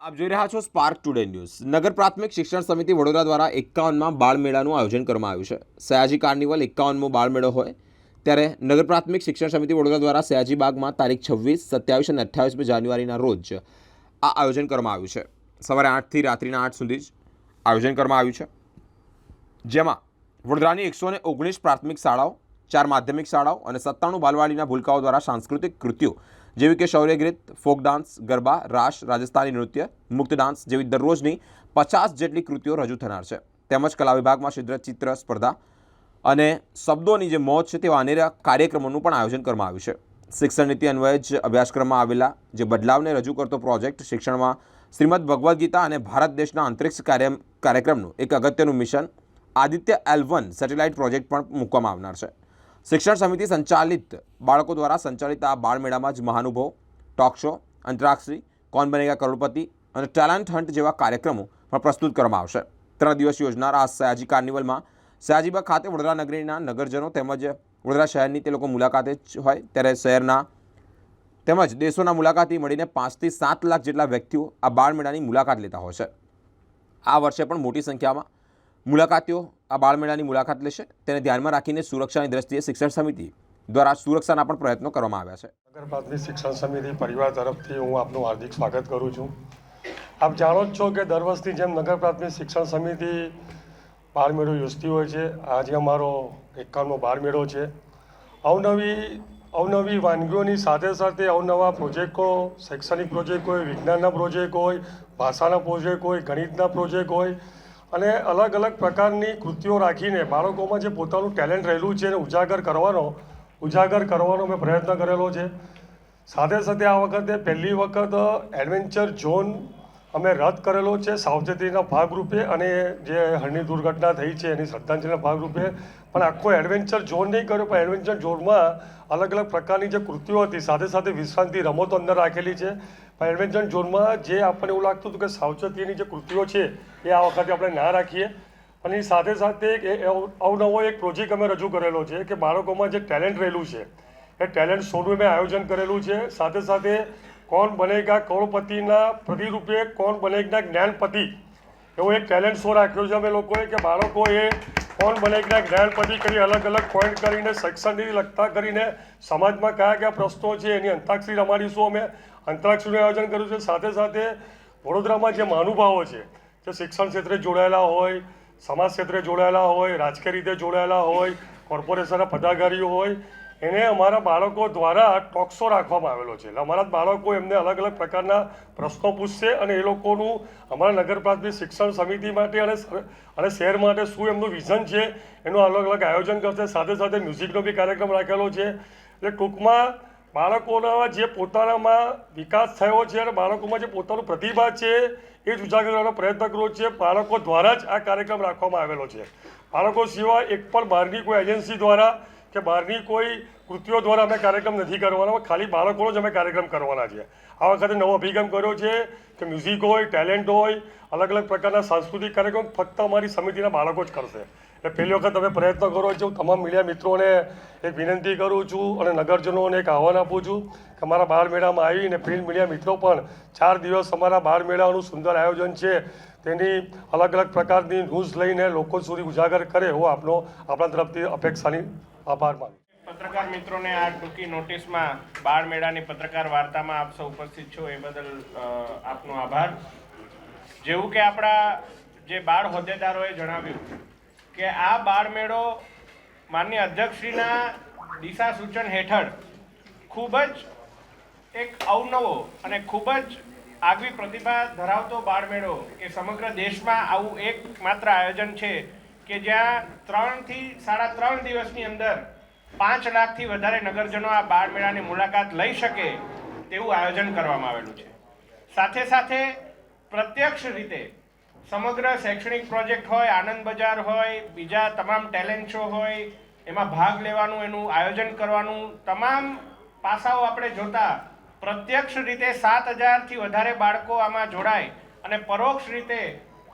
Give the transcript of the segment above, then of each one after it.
આપ જોઈ રહ્યા છો સ્પાર્ક ટુડે ન્યૂઝ નગર પ્રાથમિક શિક્ષણ સમિતિ વડોદરા દ્વારા એકાવનમાં બાળમેળાનું આયોજન કરવામાં આવ્યું છે. સયાજી કાર્નિવલ એકાવનમો બાળમેળો હોય ત્યારે નગર પ્રાથમિક શિક્ષણ સમિતિ વડોદરા દ્વારા સયાજી બાગમાં તારીખ છવ્વીસ, સત્યાવીસ અને અઠ્યાવીસમી જાન્યુઆરીના રોજ આ આયોજન કરવામાં આવ્યું છે. સવારે આઠથી રાત્રિના આઠ સુધી જ આયોજન કરવામાં આવ્યું છે. જેમાં વડોદરાની એકસો ને ઓગણીસ પ્રાથમિક શાળાઓ, ચાર માધ્યમિક શાળાઓ અને સત્તાણું બાલવાડીના ભૂલકાઓ દ્વારા સાંસ્કૃતિક કૃતિઓ જેવી કે શૌર્ય ગીત, ફોક ડાન્સ, ગરબા, રાસ, રાજસ્થાની નૃત્ય, મુક્ત ડાન્સ જેવી દરરોજની પચાસ જેટલી કૃતિઓ રજૂ થનાર છે. તેમજ કલા વિભાગમાં છિદ્ર ચિત્ર, સ્પર્ધા અને શબ્દોની જે મોજ છે તેવા અનેરા કાર્યક્રમોનું પણ આયોજન કરવામાં આવ્યું છે. શિક્ષણ નીતિ અન્વયે જ અભ્યાસક્રમમાં આવેલા જે બદલાવને રજૂ કરતો પ્રોજેક્ટ શિક્ષણમાં શ્રીમદ ભગવદ્ ગીતા અને ભારત દેશના અંતરિક્ષ કાર્ય કાર્યક્રમનું એક અગત્યનું mission Aditya L one satellite project પણ મૂકવામાં આવનાર છે. શિક્ષણ સમિતિ સંચાલિત બાળકો દ્વારા સંચાલિત આ બાળમેળામાં જ મહાનુભવ ટોક શો અંતરાક્ષરી, કોણ બનેગા કરોડપતિ અને ટેલેન્ટ હન્ટ જેવા કાર્યક્રમો પણ પ્રસ્તુત કરવામાં આવશે. ત્રણ દિવસ યોજનાર આ સયાજી કાર્નિવલમાં સયાજીબાગ ખાતે વડોદરા નગરીના નગરજનો તેમજ વડોદરા શહેરની તે લોકો મુલાકાતે જ હોય ત્યારે શહેરના તેમજ દેશોના મુલાકાતી મળીને પાંચથી સાત લાખ જેટલા વ્યક્તિઓ આ બાળમેળાની મુલાકાત લેતા હોય છે. આ વર્ષે પણ મોટી સંખ્યામાં મુલાકાતીઓ આ બાળમેળાની મુલાકાત લેશે. તેને ધ્યાનમાં રાખીને સુરક્ષાની દ્રષ્ટિએ શિક્ષણ સમિતિ દ્વારા સુરક્ષાના પણ પ્રયત્નો કરવામાં આવ્યા છે. નગર શિક્ષણ સમિતિ પરિવાર તરફથી હું આપનું હાર્દિક સ્વાગત કરું છું. આપ જાણો જ છો કે દર વર્ષની જેમ નગર પ્રાથમિક શિક્ષણ સમિતિ બાળમેળો યોજતી હોય છે. આજે અમારો એકાવનમો બાળમેળો છે. અવનવી અવનવી વાનગીઓની સાથે સાથે અવનવા પ્રોજેક્ટો, શૈક્ષણિક પ્રોજેક્ટ હોય, વિજ્ઞાનના પ્રોજેક્ટ હોય, ભાષાના પ્રોજેક્ટ હોય, ગણિતના પ્રોજેક્ટ હોય અને અલગ અલગ પ્રકારની કૃતિઓ રાખીને બાળકોમાં જે પોતાનું ટેલેન્ટ રહેલું છે એને ઉજાગર કરવાનો ઉજાગર કરવાનો મેં પ્રયત્ન કરેલો છે. સાથે સાથે આ વખતે પહેલી વખત એડવેન્ચર ઝોન અમે રદ કરેલો છે સાવચેતીના ભાગરૂપે અને જે હળની દુર્ઘટના થઈ છે એની શ્રદ્ધાંજલિના ભાગરૂપે. પણ આખો એડવેન્ચર ઝોન નહીં કર્યો, પણ એડવેન્ચર ઝોનમાં અલગ અલગ પ્રકારની જે કૃતિઓ હતી, સાથે સાથે વિશ્રાંતિ રમતો અંદર રાખેલી છે. પણ એડવેન્ચર ઝોનમાં જે આપણને એવું લાગતું હતું કે સાવચેતીની જે કૃતિઓ છે એ આ વખતે આપણે ના રાખીએ. અને સાથે સાથે અવનવો એક પ્રોજેક્ટ અમે રજૂ કરેલો છે કે બાળકોમાં જે ટેલેન્ટ રહેલું છે, એ ટેલેન્ટ શોનું મેં આયોજન કરેલું છે. સાથે સાથે કોણ બનેગા કરોડપતિના પ્રતિરૂપે, કોણ બનેગા જ્ઞાનપતિ? એવો એક ટેલેન્ટ શો રાખ્યો છે અમે લોકોએ કે બાળકોએ કોણ બનેગા જ્ઞાનપતિ કરી અલગ અલગ પોઈન્ટ કરીને શૈક્ષણિક લગતા કરીને સમાજમાં કયા કયા પ્રશ્નો છે એની અંતાક્ષરી રમાડીશું અમે. અંતરાક્ષરીનું આયોજન કર્યું છે. સાથે સાથે વડોદરામાં જે મહાનુભાવો છે, જે શિક્ષણ ક્ષેત્રે જોડાયેલા હોય, સમાજ ક્ષેત્રે જોડાયેલા હોય, રાજકીય રીતે જોડાયેલા હોય કોર્પોરેશનના પદાધિકારીઓ હોય એને અમારા બાળકો દ્વારા ટોક્સો રાખવામાં આવેલો છે. એટલે અમારા બાળકો એમને અલગ અલગ પ્રકારના પ્રશ્નો પૂછશે અને એ લોકોનું અમારા નગર પ્રાથમિક શિક્ષણ સમિતિ માટે અને અને શહેર માટે શું એમનું વિઝન છે, એનું અલગ અલગ આયોજન કરશે. સાથે સાથે મ્યુઝિકનો બી કાર્યક્રમ રાખેલો છે. એટલે ટૂંકમાં બાળકોના જે પોતાનામાં વિકાસ થયો છે અને બાળકોમાં જે પોતાનું પ્રતિભા છે, એ જ ઉજાગર કરવાનો પ્રયત્ન કર્યો છે. બાળકો દ્વારા જ આ કાર્યક્રમ રાખવામાં આવેલો છે. બાળકો સિવાય એક પણ બહારની કોઈ એજન્સી દ્વારા કે બહારની કોઈ કૃતિઓ દ્વારા અમે કાર્યક્રમ નથી કરવાના, ખાલી બાળકોનો જ અમે કાર્યક્રમ કરવાના છે આ વખતે નવો અભિગમ કર્યો છે કે મ્યુઝિક હોય, ટેલેન્ટ હોય અલગ અલગ પ્રકારના સાંસ્કૃતિક કાર્યક્રમ ફક્ત અમારી સમિતિના બાળકો જ કરશે. એટલે પહેલી વખત તમે પ્રયત્ન કરો છો હું તમામ મીડિયા મિત્રોને એક વિનંતી કરું છું અને નગરજનોને એક આહવાન આપું છું કે અમારા બાળ આવીને પ્રિન્ટ મીડિયા મિત્રો પણ ચાર દિવસ અમારા બાળ મેળાનું સુંદર આયોજન છે, તેની અલગ અલગ પ્રકારની ન્યૂઝ લઈને લોકો સુધી ઉજાગર કરે એવો આપનો, આપણા તરફથી અપેક્ષાની આભાર માનું પત્રકાર મિત્રોને આ ટૂંકી નોટિસમાં બાળ મેળાની પત્રકાર વાર્તામાં આપ સૌ ઉપસ્થિત છો, એ બદલ આપનો આભાર. જેવું કે આપણા જે બાળ હોદ્દેદારોએ જણાવ્યું કે આ બાળ મેળો માનનીય અધ્યક્ષશ્રીના દિશા સૂચન હેઠળ ખૂબ જ એક અવનવો અને ખૂબ જ આગવી પ્રતિભા ધરાવતો બાળમેળો કે સમગ્ર દેશમાં આવું એક માત્ર આયોજન છે કે જ્યાં ત્રણથી સાડા ત્રણ દિવસની અંદર પાંચ લાખથી વધારે નગરજનો આ બાળમેળાની મુલાકાત લઈ શકે તેવું આયોજન કરવામાં આવેલું છે. સાથે સાથે પ્રત્યક્ષ રીતે સમગ્ર શૈક્ષણિક પ્રોજેક્ટ હોય, આનંદ બજાર હોય, બીજા તમામ ટેલેન્ટ શો હોય, એમાં ભાગ લેવાનું, એનું આયોજન કરવાનું, તમામ પાસાઓ આપણે જોતા પ્રત્યક્ષ રીતે સાત હજારથી વધારે બાળકો આમાં જોડાય અને પરોક્ષ રીતે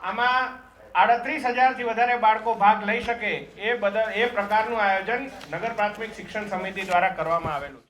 આમાં આડત્રીસ હજારથી વધારે બાળકો ભાગ લઈ શકે એ બદલ એ પ્રકારનું આયોજન નગર પ્રાથમિક શિક્ષણ સમિતિ દ્વારા કરવામાં આવેલું છે.